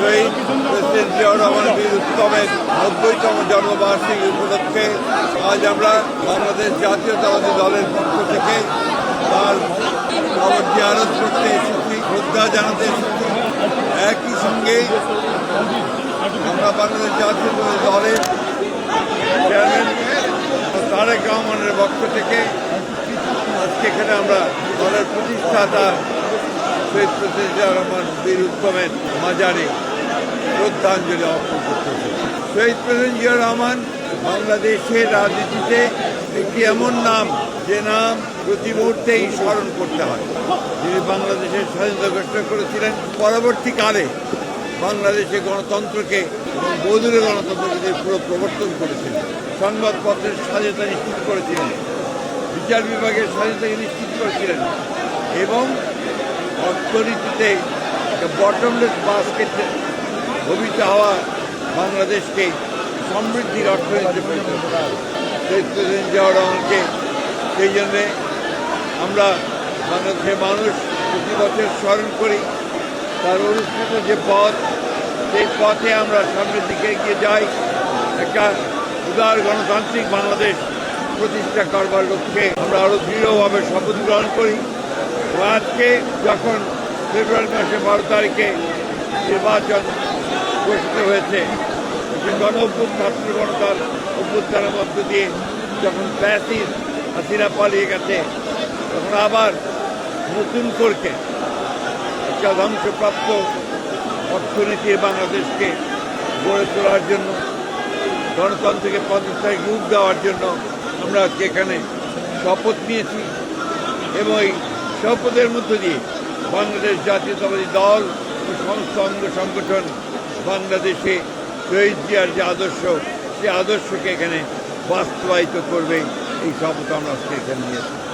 শহীদ president Ziaur Rahman বীর উত্তমের নব্বইতম জন্মবার্ষিকী উপলক্ষে আজ আমরা বাংলাদেশ জাতীয়তাবাদী দলের পক্ষ থেকে তার কবর জিয়ারত করতে এসেছি, শ্রদ্ধা জানাতে এসেছি। একই সঙ্গে আমরা বাংলাদেশ জাতীয়তাবাদী দলের চেয়ারম্যান তারেক রহমানের পক্ষ থেকে আজকে এখানে আমরা দলের প্রতিষ্ঠাতা শহীদ প্রেসিডেন্ট জিয়া রহমান বীর উত্তমের মাজারে শ্রদ্ধাঞ্জলি অর্পণ করতেছে শহীদ প্রেসিডেন্ট জিয়া রহমান বাংলাদেশের রাজনীতিতে একটি এমন নাম, যে নাম প্রতি মুহূর্তেই স্মরণ করতে হয়। যিনি বাংলাদেশের স্বাধীনতা ঘোষণা করেছিলেন পরবর্তীকালে, বাংলাদেশে গণতন্ত্রকে এবং বৌদ্ধ গণতন্ত্রকে তিনি পুরো প্রবর্তন করেছিলেন সংবাদপত্রের স্বাধীনতা নিশ্চিত করেছিলেন। বিচার বিভাগের স্বাধীনতাকে নিশ্চিত করেছিলেন। এবং অর্থনীতিতে বটমলেস বাস্কেটে ভবিত হওয়া বাংলাদেশকে সমৃদ্ধির অর্থনীতিতে পরিণত প্রেসিডেন্ট জিয়াউর সেই জন্যে আমরা বাংলাদেশের মানুষ প্রতি বছর স্মরণ করি, তার অনুষ্ঠিত যে পথ, সেই পথে আমরা সামনের দিকে এগিয়ে যাই। একটা উদার গণতান্ত্রিক বাংলাদেশ প্রতিষ্ঠা করবার লক্ষ্যে আমরা আরও দৃঢ়ভাবে শপথ গ্রহণ করি। আজকে যখন ফেব্রুয়ারি মাসে বারো তারিখে নির্বাচন ঘোষিত হয়েছে। গণ অভ্যুত্থান ছাত্র গণতার অভ্যুত্থানের মধ্য দিয়ে যখন প্যাসিস হাসিনা পালিয়ে গেছে, তখন আবার নতুন করকে একটা ধ্বংসপ্রাপ্ত অর্থনীতির বাংলাদেশকে গড়ে তোলার জন্য, গণতন্ত্রকে প্রতিষ্ঠায় রূপ দেওয়ার জন্য আমরা আজকে এখানে শপথ নিয়েছি এবং এই শপথের মধ্য দিয়ে বাংলাদেশ জাতীয়তাবাদী দল ও সমস্ত অঙ্গ সংগঠন বাংলাদেশে শহীদ যে আদর্শ সে আদর্শকে এখানে বাস্তবায়িত করবে। এই শপথ আমরা স্টেশন নিয়েছি।